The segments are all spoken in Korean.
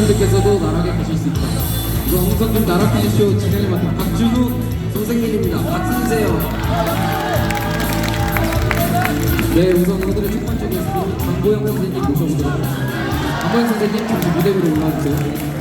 선생님들께서도 나락에 가실 수 있다. 이거 홍성준 나락 퀴즈쇼 진행을 맡은 박준우 선생님입니다. 박수 주세요. 네, 우선 오늘의 첫 번째 게스트는 강보영 선생님 모셔보도록 하겠습니다. 강보영 선생님 잠시 무대 위로 올라와주세요.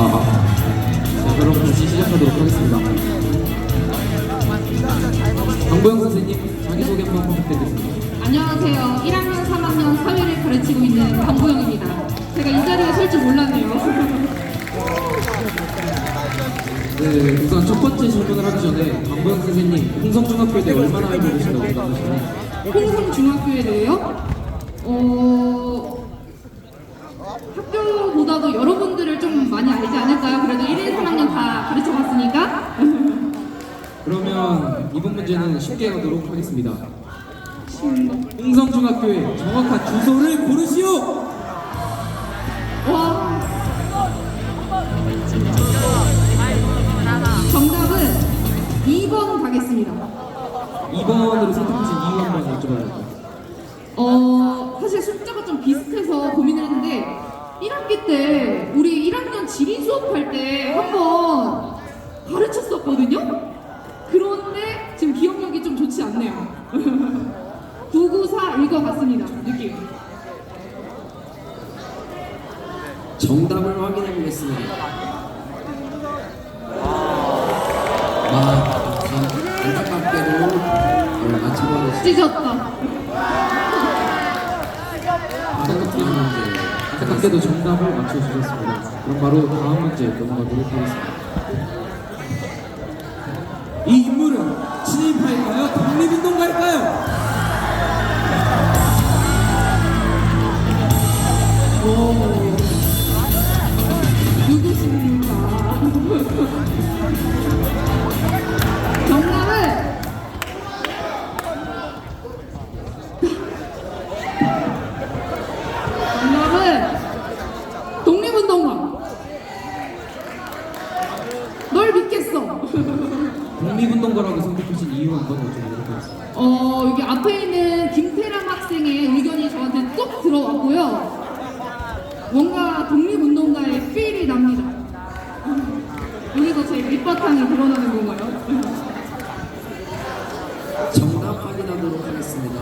자, 그럼 다시 시작하도록 하겠습니다. 강보영 선생님, 자기소개 한번 부탁드리겠습니다. 안녕하세요. 1학년, 3학년 사회를 가르치고 있는 강보영입니다. 제가 이 자리에 설 줄 몰랐네요. 네, 우선 첫 번째 질문을 하기 전에 강보영 선생님, 홍성중학교에 대해 얼마나 알고 계신다고 생각하시나요? 홍성중학교에 대해요? 어... 학교보다도 여러분들을 좀 많이 알지 않을까요? 그래도 1, 2, 3학년 다 가르쳐봤으니까. 그러면 이번 문제는 쉽게 가도록 하겠습니다. 홍성중학교의 정확한 주소를 고르시오! 와. 정답은 2번 가겠습니다. 2번으로 선택하신 이유 한번 여쭤봐도 될까요? 어, 사실 숫자가 좀 비슷해서 고민을 했는데 1학기 때 우리 1학년 지리 수업할 때 한번 가르쳤었거든요? 그런데 지금 기억력이 좀 좋지 않네요. 994 읽어 같습니다. 느낌. 정답을 확인해 보겠습니다. 아, 참 안타깝게도 어, 맞춰버렸습니다. 찢었다. 안타깝게도 안타깝게도 정답을 맞춰주셨습니다. 그럼 바로 다음 문제 넘어가도록 하겠습니다. 이 독립운동가라고 선택하신 이유 한번 여쭤보도록 하겠습니다. 어, 여기 앞에 있는 김태람 학생의 의견이 저한테 쏙 들어왔고요. 뭔가 독립운동가의 필이 납니다. 여기서 제 밑바탕이 드러나는 건가요? 정답 확인하도록 하겠습니다.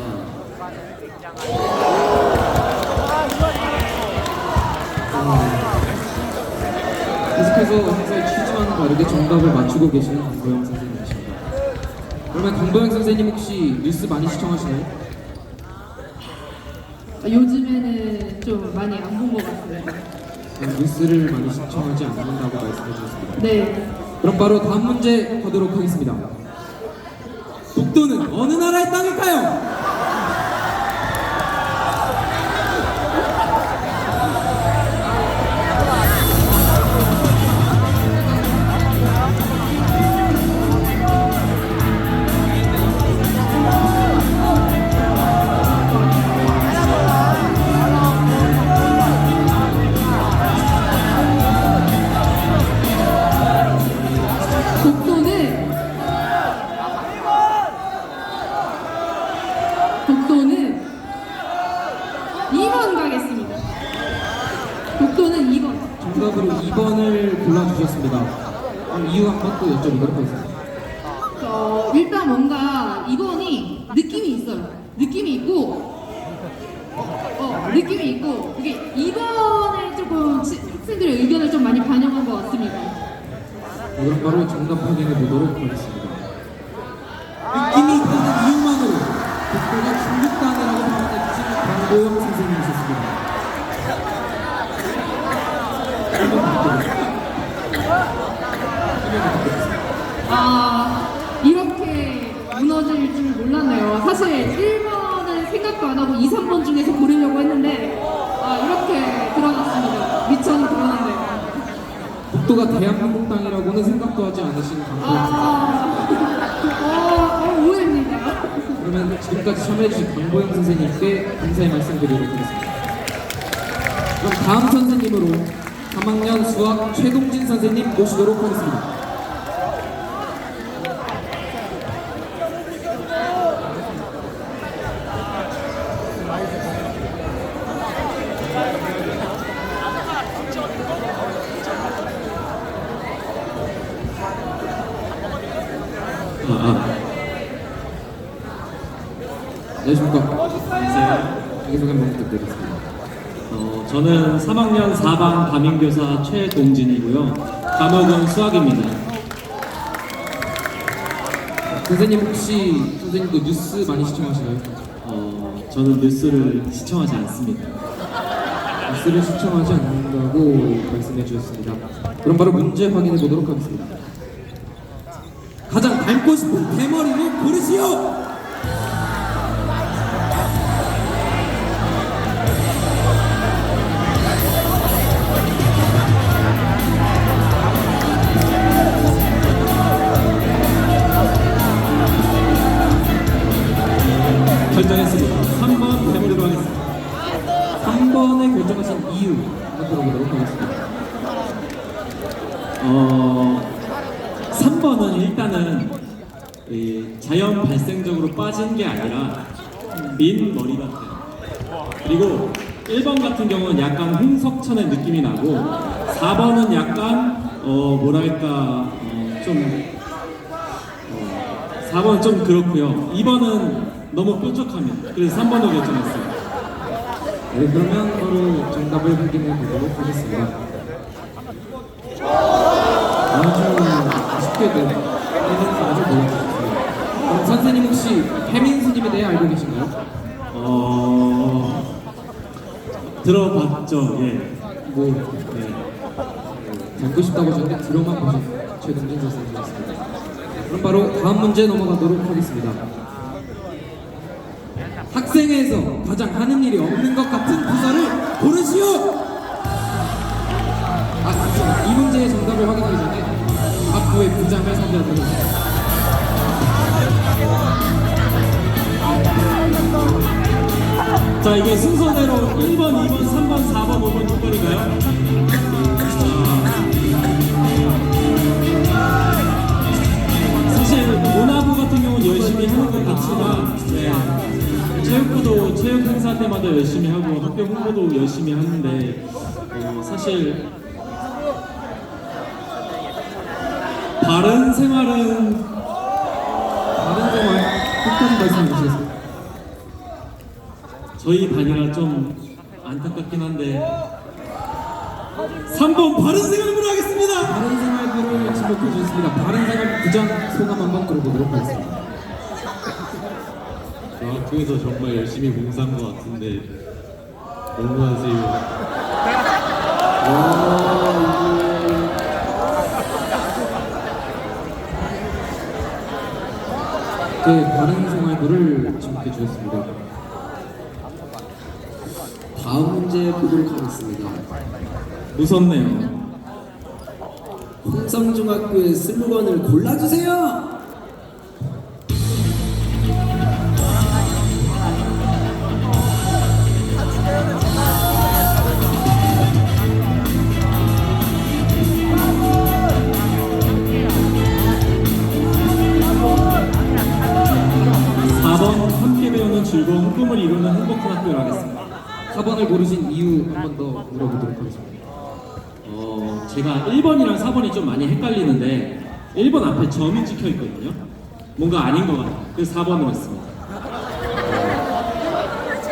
계속해서 행사의 취지와는 다르게 정답을 맞추고 계시는 강보영 선생님이십니다. 그러면 강보영 선생님 혹시 뉴스 많이 시청하시나요? 요즘에는 좀 많이 안 본 것 같습니다. 네, 뉴스를 많이 시청하지 않는다고 말씀해 주셨습니다. 네. 그럼 바로 다음 문제 가도록 하겠습니다. 독도는 어느 나라의 땅일까요? 느낌이 있고, 어, 느낌이 있고, 이게 2번에 조금 치- 학생들의 의견을 좀 많이 반영한 것 같습니다. 네, 그럼 바로 정답 확인해 보도록 하겠습니다. 느낌이 있다는 이유만으로 독도가 중국 땅이라고 판단해주신 강보영 선생님이셨습니다. 설명 부탁드립니다. 설명 부탁드립니다. 안 하고 2, 3번 중에서 고르려고 했는데 아 이렇게 드러났습니다. 미천이 드러났네요. 국도가 대한민국 땅이라고는 생각도 하지 않으신 선생님. 아, 어, 어, 오해입니다. 그러면 지금까지 참여해주신 강보영 선생님께 감사의 말씀 드리도록 하겠습니다. 그럼 다음 선생님으로 3학년 수학 최동진 선생님 모시도록 하겠습니다. 안녕하십니까. 안녕하세요. 자기소개 한번 부탁드리겠습니다. 어, 저는 3학년 4반 담임교사 최동진이고요. 과목은 수학입니다. 선생님 혹시 선생님도 뉴스 많이 시청하시나요? 어, 저는 뉴스를 시청하지 않습니다. 뉴스를 시청하지 않는다고 말씀해 주셨습니다. 그럼 바로 문제 확인해 보도록 하겠습니다. 가장 닮고 싶은 대머리를 고르시오! 결정했습니다. 3번 대머리로 하겠습니다. 3번에 결정하신 이유 한번 들어보도록 하겠습니다. 어, 3번은 일단은 이 자연 발생적으로 빠진 게 아니라 민 머리 같아요. 그리고 1번 같은 경우는 약간 홍석천의 느낌이 나고 4번은 약간 어 뭐랄까 어, 좀 어, 4번은 좀 그렇고요. 2번은 너무 뾰족합니다. 그래서 3번으로 결정했어요. 네, 그러면 바로 정답을 확인해 보도록 하겠습니다. 아주 쉽게 된 해민수 아주 놀라셨습니다. 그럼 선생님 혹시 해민수님에 대해 알고 계신가요? 어 들어봤죠. 예. 뭐 네. 닮고 싶다고 하셨는데 들어만 보신 최동진 선생님이었습니다. 그럼 바로 다음 문제 넘어가도록 하겠습니다. 학생회에서 가장 하는 일이 없는 것 같은 부서를 고르시오! 아. 이 문제의 정답을 확인하기 전에 학부의 부장을 살펴드리겠습니다. 자 이게 순서대로 1번, 2번, 3번, 4번, 5번, 6번인가요? 사실 문화부 같은 경우는 열심히 하는 것 같지만 네. 체육부도 체육 행사 때마다 열심히 하고 학교 홍보도 열심히 하는데 어, 사실 바른 생활은 다른 생활 끝까지 말씀해 주시겠습니다. 저희 반이라 좀 안타깝긴 한데 3번 바른 생활부로 하겠습니다. 바른 생활부를 지목해 주셨습니다. 바른 생활 부장 소감 한번 들어보도록 하겠습니다. 저 학교에서 정말 열심히 공부한 것 같은데 너무하세요. 네, 바른 생활부를 지목해 주셨습니다. 다음 문제 보도록 하겠습니다. 무섭네요. 홍성중학교의 슬로건을 골라주세요. 4번을 고르신 이유 한 번 더 물어보도록 하겠습니다. 어, 제가 1번이랑 4번이 좀 많이 헷갈리는데 1번 앞에 점이 찍혀 있거든요. 뭔가 아닌 것 같아요. 그래서 4번으로 했습니다.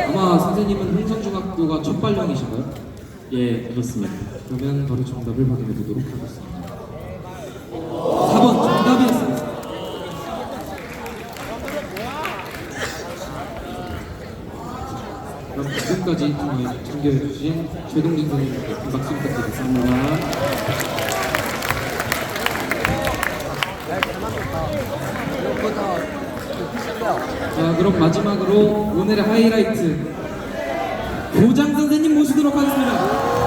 아마 선생님은 홍성중학교가 첫 발령이신가요? 예, 그렇습니다. 그러면 바로 정답을 확인해 보도록 하겠습니다. 4번 정답이었습니다. 통화에 참여해주신 최동진 선생님께 큰 박수 부탁드리겠습니다. 자, 그럼 마지막으로 오늘의 하이라이트 교장 선생님 모시도록 하겠습니다.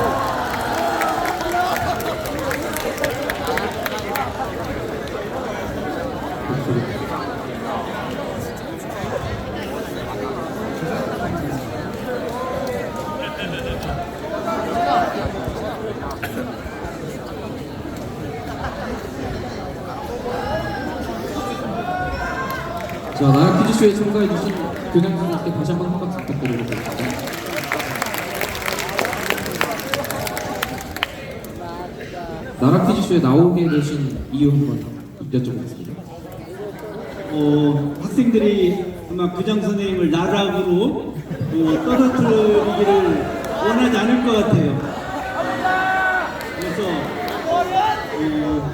자, 퀴즈쇼에 참가해주신 교장 선생님께 다시 한번 한 박수 부탁드리겠습니다. 나라 퀴즈쇼에 나오게 되신 이유 한번 여쭤보겠습니다. 어, 학생들이 아마 교장 선생님을 나락으로 어, 떨어뜨리기를 원하지 않을 것 같아요. 그래서 어,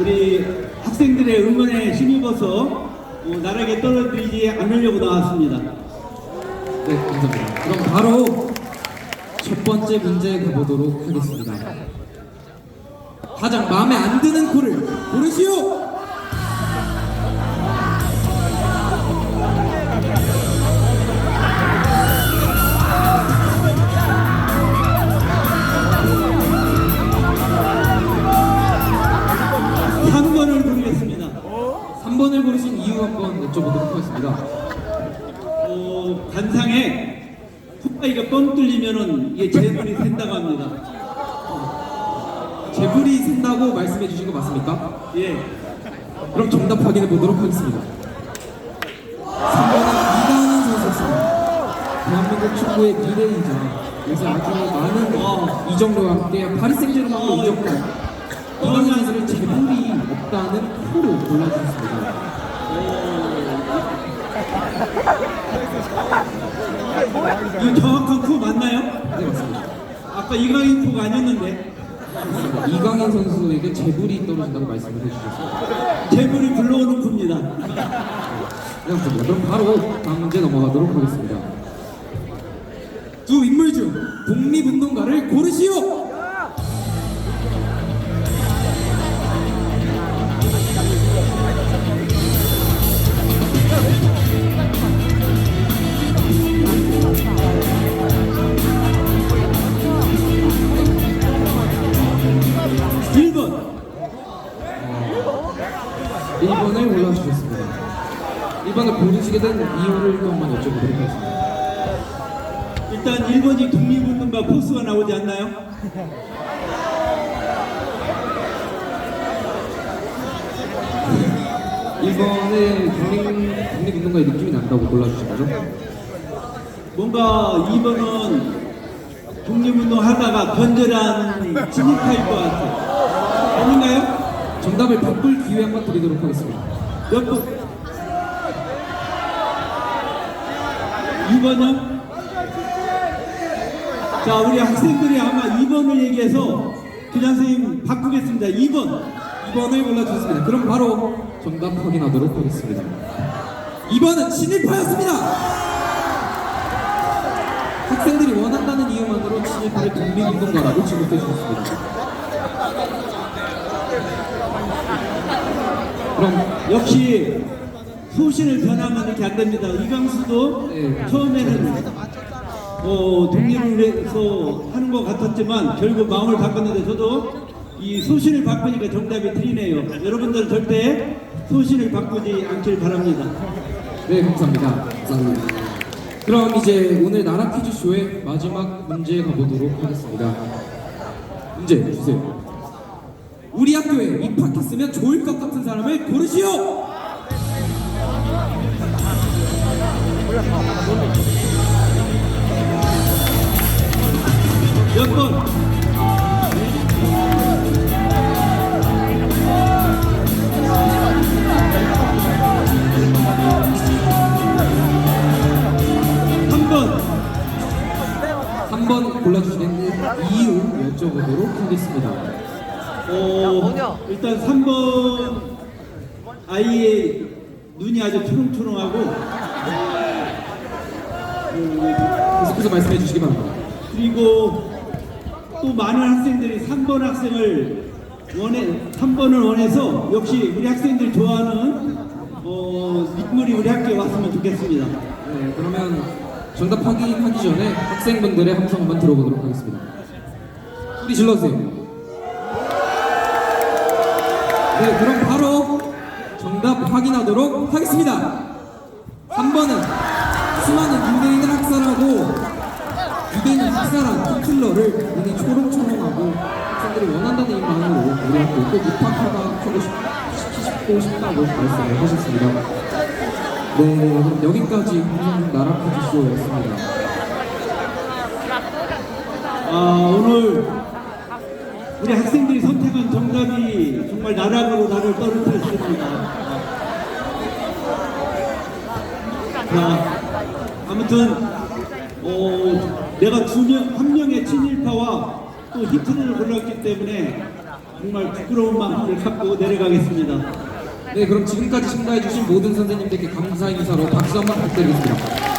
우리 학생들의 응원에 힘입어서 어, 나락에 떨어뜨리지 않으려고 나왔습니다. 네, 감사합니다. 그럼 바로 첫 번째 문제 가보도록 하겠습니다. 가장 마음에 안 드는 코를 고르시오! 이게 재물이 샌다고 합니다. 재물이 샌다고 말씀해 주신 거 맞습니까? 예. 그럼 정답 확인해 보도록 하겠습니다. 3번은 이강인 선수였습니다. 대한민국 축구의 미래이자 요새 아주 많은 어, 이정도와 함께 파리 생제르맹의 이정도 이강인 선수를 재물이 없다는 코로 골라주셨습니다. 이거 정확한 코 맞나요? 네 맞습니다. 아까 이강인 코가 아니었는데 이강인 선수에게 재물이 떨어진다고 말씀을 해주셨습니다. 재물이 불러오는 코입니다. 네, 감사합니다. 그럼 바로 다음 문제 넘어가도록 하겠습니다. 두 인물 중 독립운동가를 고르시오! 1번을 고르시게 된 이유를 또 한번 여쭤보도록 하겠습니다. 일단 1번이 독립운동가 포스가 나오지 않나요? 이번에 독립, 독립운동가의 느낌이 난다고 골라주신 거죠? 뭔가 2번은 독립운동 하다가 건전한 진입파일 것 같아요. 아닌가요? 정답을 바꿀 기회 한번 드리도록 하겠습니다. 몇 번? 2번은? 자, 우리 학생들이 아마 2번을 얘기해서 교장 선생님 바꾸겠습니다. 2번. 2번을 골라주셨습니다. 그럼 바로 정답 확인하도록 하겠습니다. 2번은 친일파였습니다! 학생들이 원한다는 이유만으로 친일파를 독립운동가라고 지목해 주셨습니다. 그럼 역시 소신을 변하면 이렇게 안 됩니다. 이강수도 네. 처음에는 어, 독립을 해서 하는 것 같았지만 결국 마음을 바꿨는데 저도 이 소신을 바꾸니까 정답이 틀리네요. 여러분들 절대 소신을 바꾸지 않길 바랍니다. 네, 감사합니다. 감사합니다. 그럼 이제 오늘 나라 퀴즈 쇼의 마지막 문제 가보도록 하겠습니다. 문제 주세요. 우리 학교에 입학했으면 좋을 것 같은 사람을 고르시오! 몇 번? 한 번. 3번 골라주시겠는데 이유 여쭤보도록 하겠습니다. 어, 일단 3번 아이의 눈이 아주 초롱초롱하고 계속해서 말씀해 주시기 바랍니다. 그리고 또 많은 학생들이 3번 학생을 원해 3번을 원해서 역시 우리 학생들 좋아하는 어, 어, 인물이 우리 학교에 왔으면 좋겠습니다. 네, 그러면 정답 확인하기 전에 학생분들의 함성 한번 들어보도록 하겠습니다. 소리 질러주세요. 네, 그럼 바로 정답 확인하도록 하겠습니다. 3번은 수많은 유대인을 학살하고 유대인을 학살한 히틀러를 눈이 초롱초롱하고 학생들이 원한다는 이 마음으로 우리 학교 꼭 입학하다 하고 싶, 시키고 싶다고 말씀을 하셨습니다. 네, 그럼 여기까지 홍성 나라 퀴즈쇼였습니다. 아, 오늘 우리 학생들이 선택한 정답이 정말 나락으로 나를 떨어뜨렸습니다. 자, 아무튼 어, 내가 두 명, 한 명의 친일파와 또 히틀러를 골랐기 때문에 정말 부끄러운 마음을 갖고 내려가겠습니다. 네, 그럼 지금까지 참가해주신 모든 선생님들께 감사 인사로 박수 한 번 부탁드리겠습니다.